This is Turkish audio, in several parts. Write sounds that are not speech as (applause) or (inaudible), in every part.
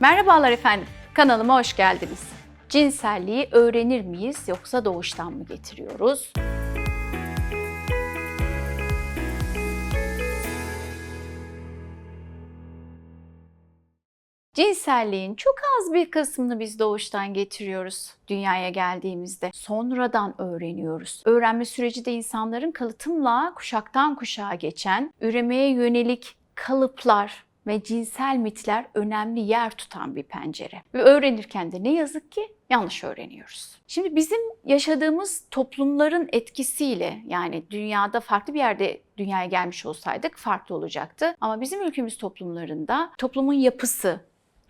Merhabalar efendim, kanalıma hoş geldiniz. Cinselliği öğrenir miyiz yoksa doğuştan mı getiriyoruz? Cinselliğin çok az bir kısmını biz doğuştan getiriyoruz dünyaya geldiğimizde. Sonradan öğreniyoruz. Öğrenme süreci de insanların kalıtımla kuşaktan kuşağa geçen, üremeye yönelik kalıplar ve cinsel mitler önemli yer tutan bir pencere. Ve öğrenirken de ne yazık ki yanlış öğreniyoruz. Şimdi bizim yaşadığımız toplumların etkisiyle yani dünyada farklı bir yerde dünyaya gelmiş olsaydık farklı olacaktı. Ama bizim ülkemiz toplumlarında toplumun yapısı,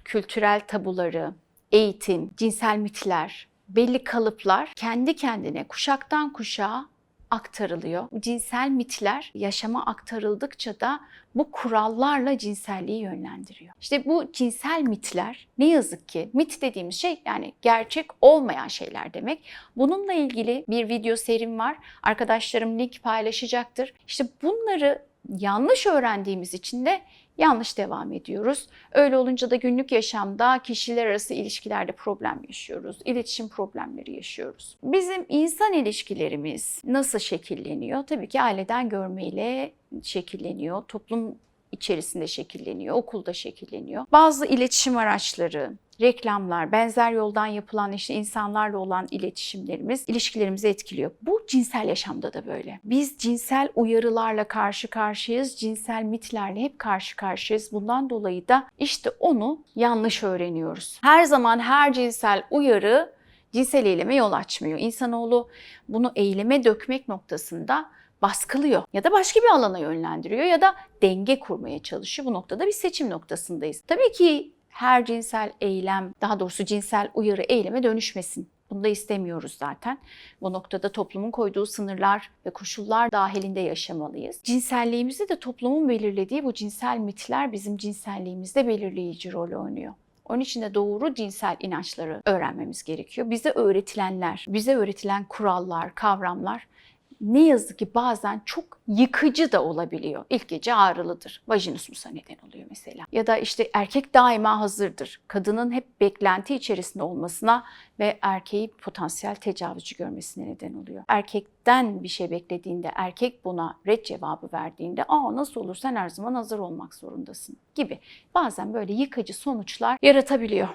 kültürel tabuları, eğitim, cinsel mitler, belli kalıplar kendi kendine kuşaktan kuşağa aktarılıyor. Cinsel mitler yaşama aktarıldıkça da bu kurallarla cinselliği yönlendiriyor. İşte bu cinsel mitler ne yazık ki mit dediğimiz şey yani gerçek olmayan şeyler demek. Bununla ilgili bir video serim var. Arkadaşlarım link paylaşacaktır. İşte bunları yanlış öğrendiğimiz için de yanlış devam ediyoruz. Öyle olunca da günlük yaşamda kişiler arası ilişkilerde problem yaşıyoruz. İletişim problemleri yaşıyoruz. Bizim insan ilişkilerimiz nasıl şekilleniyor? Tabii ki aileden görmeyle şekilleniyor. Toplum içerisinde şekilleniyor, okulda şekilleniyor. Bazı iletişim araçları, reklamlar, benzer yoldan yapılan işte insanlarla olan iletişimlerimiz ilişkilerimizi etkiliyor. Bu cinsel yaşamda da böyle. Biz cinsel uyarılarla karşı karşıyayız, cinsel mitlerle hep karşı karşıyayız. Bundan dolayı da işte onu yanlış öğreniyoruz. Her zaman her cinsel uyarı cinsel eyleme yol açmıyor. İnsanoğlu bunu eyleme dökmek noktasında baskılıyor ya da başka bir alana yönlendiriyor ya da denge kurmaya çalışıyor. Bu noktada bir seçim noktasındayız. Tabii ki her cinsel eylem, daha doğrusu cinsel uyarı eyleme dönüşmesin. Bunu da istemiyoruz zaten. Bu noktada toplumun koyduğu sınırlar ve koşullar dahilinde yaşamalıyız. Cinselliğimizi de toplumun belirlediği bu cinsel mitler bizim cinselliğimizde belirleyici rol oynuyor. Onun için de doğru cinsel inançları öğrenmemiz gerekiyor. Bize öğretilenler, bize öğretilen kurallar, kavramlar ne yazık ki bazen çok yıkıcı da olabiliyor. İlk gece ağrılıdır. Vajinismusa neden oluyor mesela. Ya da işte erkek daima hazırdır. Kadının hep beklenti içerisinde olmasına ve erkeği potansiyel tecavüzcü görmesine neden oluyor. Erkekten bir şey beklediğinde, erkek buna red cevabı verdiğinde, aa nasıl olur sen her zaman hazır olmak zorundasın gibi. Bazen böyle yıkıcı sonuçlar yaratabiliyor.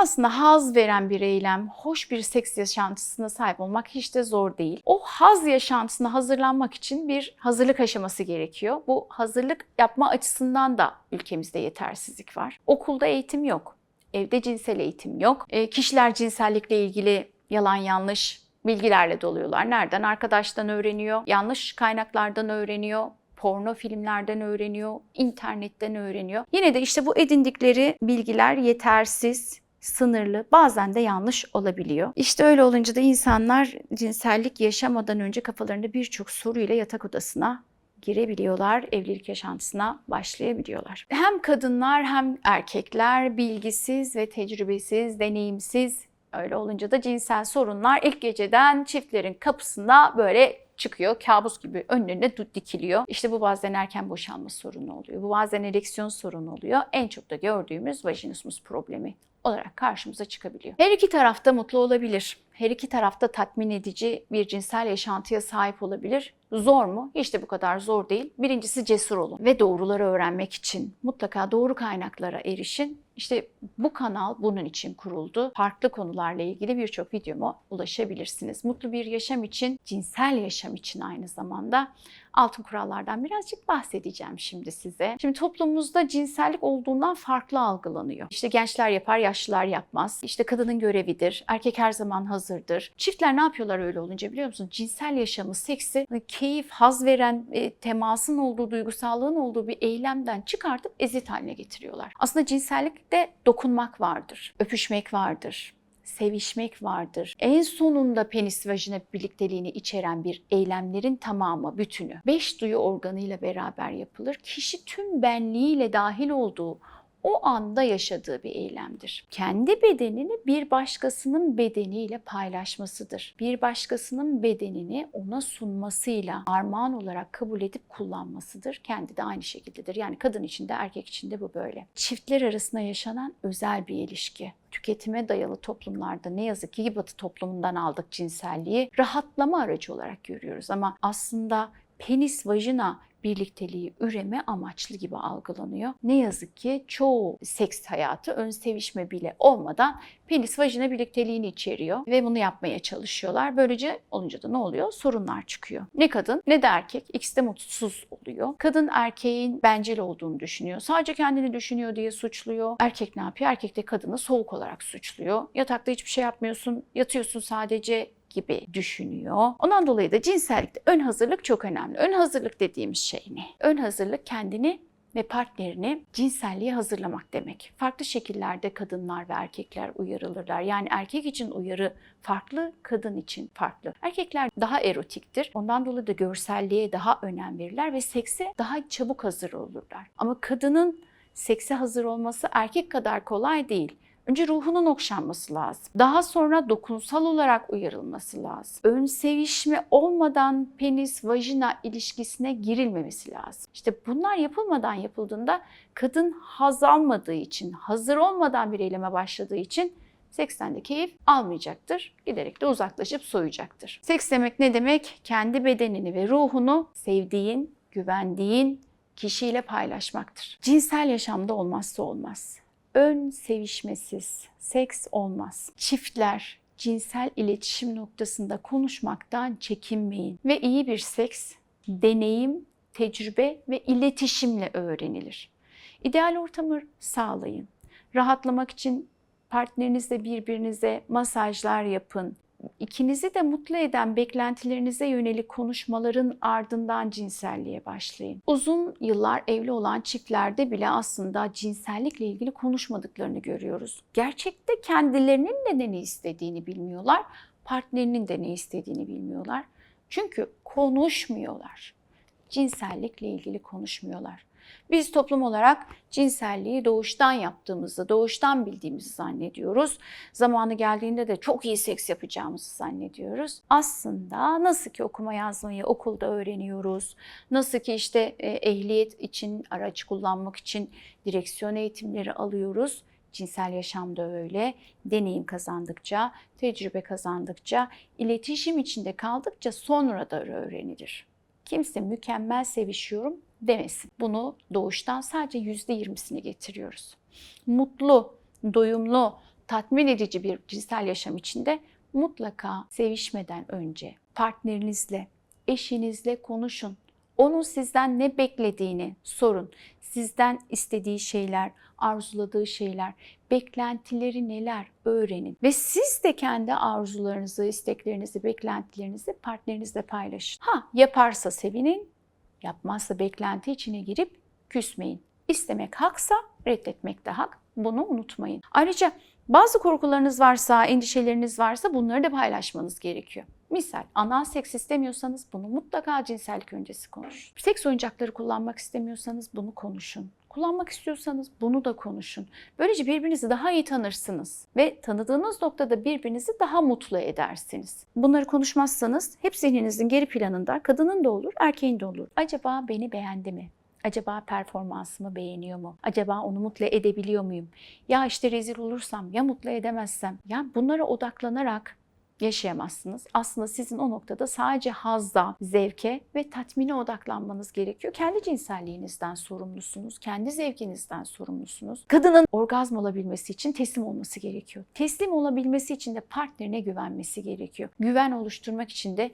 Aslında haz veren bir eylem, hoş bir seks yaşantısına sahip olmak hiç de zor değil. O haz yaşantısına hazırlanmak için bir hazırlık aşaması gerekiyor. Bu hazırlık yapma açısından da ülkemizde yetersizlik var. Okulda eğitim yok. Evde cinsel eğitim yok. E, kişiler cinsellikle ilgili yalan yanlış bilgilerle doluyorlar. Nereden? Arkadaştan öğreniyor, yanlış kaynaklardan öğreniyor, porno filmlerden öğreniyor, internetten öğreniyor. Yine de işte bu edindikleri bilgiler yetersiz, sınırlı, bazen de yanlış olabiliyor. İşte öyle olunca da insanlar cinsellik yaşamadan önce kafalarında birçok soruyla yatak odasına girebiliyorlar, evlilik yaşantısına başlayabiliyorlar. Hem kadınlar hem erkekler bilgisiz ve tecrübesiz, deneyimsiz öyle olunca da cinsel sorunlar ilk geceden çiftlerin kapısına böyle çıkıyor. Kabus gibi önlerine dikiliyor. İşte bu bazen erken boşanma sorunu oluyor. Bu bazen ereksiyon sorunu oluyor. En çok da gördüğümüz vajinismus problemi olarak karşımıza çıkabiliyor. Her iki tarafta mutlu olabilir. Her iki tarafta tatmin edici bir cinsel yaşantıya sahip olabilir. Zor mu? Hiç de bu kadar zor değil. Birincisi cesur olun ve doğruları öğrenmek için mutlaka doğru kaynaklara erişin. İşte bu kanal bunun için kuruldu. Farklı konularla ilgili birçok videoma ulaşabilirsiniz. Mutlu bir yaşam için, cinsel yaşam için aynı zamanda altın kurallardan birazcık bahsedeceğim şimdi size. Şimdi toplumumuzda cinsellik olduğundan farklı algılanıyor. İşte gençler yapar, yaşlılar yapmaz. İşte kadının görevidir. Erkek her zaman hazırdır. Çiftler ne yapıyorlar öyle olunca biliyor musun? Cinsel yaşamı, seksi, hani keyif, haz veren, e, temasın olduğu, duygusallığın olduğu bir eylemden çıkartıp eziyet haline getiriyorlar. Aslında cinsellikte dokunmak vardır, öpüşmek vardır, sevişmek vardır. En sonunda penis vajina birlikteliğini içeren bir eylemlerin tamamı, bütünü. Beş duyu organıyla beraber yapılır. Kişi tüm benliğiyle dahil olduğu o anda yaşadığı bir eylemdir. Kendi bedenini bir başkasının bedeniyle paylaşmasıdır. Bir başkasının bedenini ona sunmasıyla armağan olarak kabul edip kullanmasıdır. Kendi de aynı şekildedir. Yani kadın için de erkek için de bu böyle. Çiftler arasında yaşanan özel bir ilişki tüketime dayalı toplumlarda ne yazık ki batı toplumundan aldık cinselliği rahatlama aracı olarak görüyoruz ama aslında penis vajina birlikteliği üreme amaçlı gibi algılanıyor. Ne yazık ki çoğu seks hayatı ön sevişme bile olmadan penis vajina birlikteliğini içeriyor ve bunu yapmaya çalışıyorlar. Böylece olunca da ne oluyor? Sorunlar çıkıyor. Ne kadın ne de erkek ikisi de mutsuz oluyor. Kadın erkeğin bencil olduğunu düşünüyor. Sadece kendini düşünüyor diye suçluyor. Erkek ne yapıyor? Erkek de kadını soğuk olarak suçluyor. Yatakta hiçbir şey yapmıyorsun, yatıyorsun sadece gibi düşünüyor. Ondan dolayı da cinsellikte ön hazırlık çok önemli. Ön hazırlık dediğimiz şey ne? Ön hazırlık kendini ve partnerini cinselliğe hazırlamak demek. Farklı şekillerde kadınlar ve erkekler uyarılırlar. Yani erkek için uyarı farklı, kadın için farklı. Erkekler daha erotiktir. Ondan dolayı da görselliğe daha önem verirler ve sekse daha çabuk hazır olurlar. Ama kadının sekse hazır olması erkek kadar kolay değil. Önce ruhunun okşanması lazım. Daha sonra dokunsal olarak uyarılması lazım. Ön sevişme olmadan penis vajina ilişkisine girilmemesi lazım. İşte bunlar yapılmadan yapıldığında kadın haz almadığı için, hazır olmadan bir eyleme başladığı için seksten de keyif almayacaktır. Giderek de uzaklaşıp soyacaktır. Seks demek ne demek? Kendi bedenini ve ruhunu sevdiğin, güvendiğin kişiyle paylaşmaktır. Cinsel yaşamda olmazsa olmaz ön sevişmesiz seks olmaz. Çiftler cinsel iletişim noktasında konuşmaktan çekinmeyin ve iyi bir seks deneyim, tecrübe ve iletişimle öğrenilir. İdeal ortamı sağlayın. Rahatlamak için partnerinizle birbirinize masajlar yapın, ikinizi de mutlu eden beklentilerinize yönelik konuşmaların ardından cinselliğe başlayın. Uzun yıllar evli olan çiftlerde bile aslında cinsellikle ilgili konuşmadıklarını görüyoruz. Gerçekte kendilerinin de ne istediğini bilmiyorlar, partnerinin de ne istediğini bilmiyorlar. Çünkü konuşmuyorlar. Cinsellikle ilgili konuşmuyorlar. Biz toplum olarak cinselliği doğuştan yaptığımızı, doğuştan bildiğimizi zannediyoruz. Zamanı geldiğinde de çok iyi seks yapacağımızı zannediyoruz. Aslında nasıl ki okuma yazmayı okulda öğreniyoruz, nasıl ki işte e, ehliyet için, araç kullanmak için direksiyon eğitimleri alıyoruz. Cinsel yaşamda öyle. Deneyim kazandıkça, tecrübe kazandıkça, iletişim içinde kaldıkça sonra da öğrenilir. Kimse mükemmel sevişiyorum demesin. Bunu doğuştan sadece yüzde yirmisini getiriyoruz. Mutlu, doyumlu, tatmin edici bir cinsel yaşam içinde mutlaka sevişmeden önce partnerinizle, eşinizle konuşun. Onun sizden ne beklediğini sorun. Sizden istediği şeyler, arzuladığı şeyler, beklentileri neler öğrenin. Ve siz de kendi arzularınızı, isteklerinizi, beklentilerinizi partnerinizle paylaşın. Ha yaparsa sevinin, Yapmazsa beklenti içine girip küsmeyin. İstemek haksa reddetmek de hak. Bunu unutmayın. Ayrıca bazı korkularınız varsa, endişeleriniz varsa bunları da paylaşmanız gerekiyor. Misal anal seks istemiyorsanız bunu mutlaka cinsellik öncesi konuşun. Seks oyuncakları kullanmak istemiyorsanız bunu konuşun. Kullanmak istiyorsanız bunu da konuşun. Böylece birbirinizi daha iyi tanırsınız ve tanıdığınız noktada birbirinizi daha mutlu edersiniz. Bunları konuşmazsanız hep zihninizin geri planında kadının da olur, erkeğin de olur. Acaba beni beğendi mi? Acaba performansımı beğeniyor mu? Acaba onu mutlu edebiliyor muyum? Ya işte rezil olursam, ya mutlu edemezsem. Ya bunlara odaklanarak yaşayamazsınız. Aslında sizin o noktada sadece hazda, zevke ve tatmine odaklanmanız gerekiyor. Kendi cinselliğinizden sorumlusunuz, kendi zevkinizden sorumlusunuz. Kadının orgazm olabilmesi için teslim olması gerekiyor. Teslim olabilmesi için de partnerine güvenmesi gerekiyor. Güven oluşturmak için de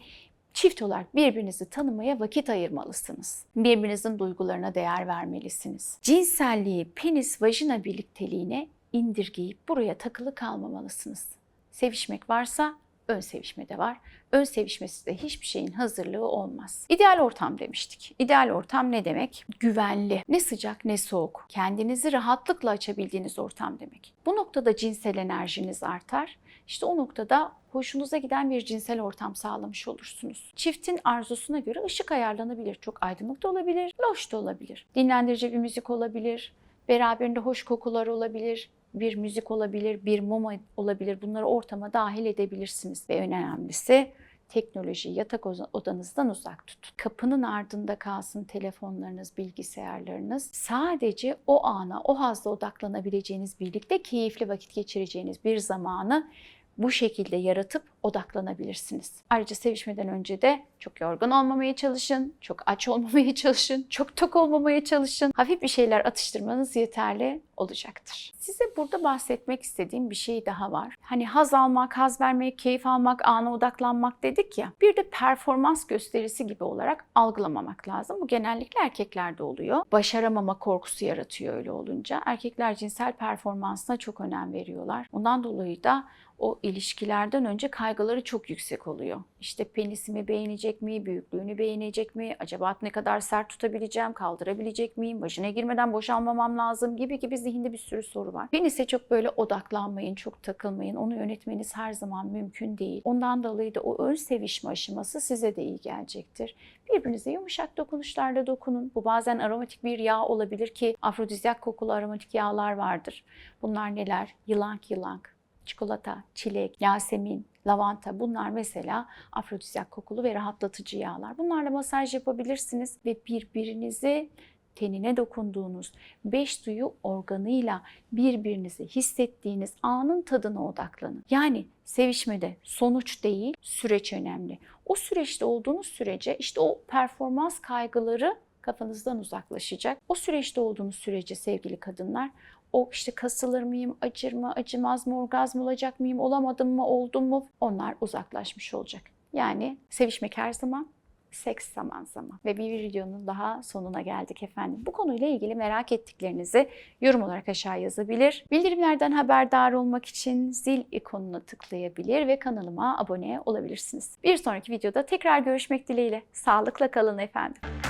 çift olarak birbirinizi tanımaya vakit ayırmalısınız. Birbirinizin duygularına değer vermelisiniz. Cinselliği penis vajina birlikteliğine indirgeyip buraya takılı kalmamalısınız. Sevişmek varsa ön sevişme de var. Ön sevişmesi de hiçbir şeyin hazırlığı olmaz. İdeal ortam demiştik. İdeal ortam ne demek? Güvenli, ne sıcak ne soğuk. Kendinizi rahatlıkla açabildiğiniz ortam demek. Bu noktada cinsel enerjiniz artar. İşte o noktada hoşunuza giden bir cinsel ortam sağlamış olursunuz. Çiftin arzusuna göre ışık ayarlanabilir. Çok aydınlık da olabilir, loş da olabilir. Dinlendirici bir müzik olabilir, Beraberinde hoş kokular olabilir, bir müzik olabilir, bir mum olabilir. Bunları ortama dahil edebilirsiniz. Ve en önemlisi teknolojiyi yatak odanızdan uzak tutun. Kapının ardında kalsın telefonlarınız, bilgisayarlarınız. Sadece o ana, o hazda odaklanabileceğiniz, birlikte keyifli vakit geçireceğiniz bir zamanı bu şekilde yaratıp odaklanabilirsiniz. Ayrıca sevişmeden önce de çok yorgun olmamaya çalışın, çok aç (laughs) olmamaya çalışın, çok tok olmamaya çalışın. Hafif bir şeyler atıştırmanız yeterli olacaktır. Size burada bahsetmek istediğim bir şey daha var. Hani haz almak, haz vermek, keyif almak, ana odaklanmak dedik ya. Bir de performans gösterisi gibi olarak algılamamak lazım. Bu genellikle erkeklerde oluyor. Başaramama korkusu yaratıyor öyle olunca. Erkekler cinsel performansına çok önem veriyorlar. Ondan dolayı da o ilişkilerden önce kaygıları çok yüksek oluyor. İşte penisimi beğenecek mi, büyüklüğünü beğenecek mi, acaba ne kadar sert tutabileceğim, kaldırabilecek miyim, başına girmeden boşalmamam lazım gibi gibi zihinde bir sürü soru var. Penise çok böyle odaklanmayın, çok takılmayın. Onu yönetmeniz her zaman mümkün değil. Ondan dolayı da o ön sevişme aşaması size de iyi gelecektir. Birbirinize yumuşak dokunuşlarla dokunun. Bu bazen aromatik bir yağ olabilir ki afrodizyak kokulu aromatik yağlar vardır. Bunlar neler? Yılank yılank, çikolata, çilek, yasemin, lavanta bunlar mesela afrodizyak kokulu ve rahatlatıcı yağlar. Bunlarla masaj yapabilirsiniz ve birbirinizi tenine dokunduğunuz beş duyu organıyla birbirinizi hissettiğiniz anın tadına odaklanın. Yani sevişmede sonuç değil, süreç önemli. O süreçte olduğunuz sürece işte o performans kaygıları kafanızdan uzaklaşacak. O süreçte olduğunuz sürece sevgili kadınlar o işte kasılır mıyım, acır mı, acımaz mı, orgazm olacak mıyım, olamadım mı, oldum mu onlar uzaklaşmış olacak. Yani sevişmek her zaman seks zaman zaman. Ve bir videonun daha sonuna geldik efendim. Bu konuyla ilgili merak ettiklerinizi yorum olarak aşağı yazabilir. Bildirimlerden haberdar olmak için zil ikonuna tıklayabilir ve kanalıma abone olabilirsiniz. Bir sonraki videoda tekrar görüşmek dileğiyle. Sağlıkla kalın efendim.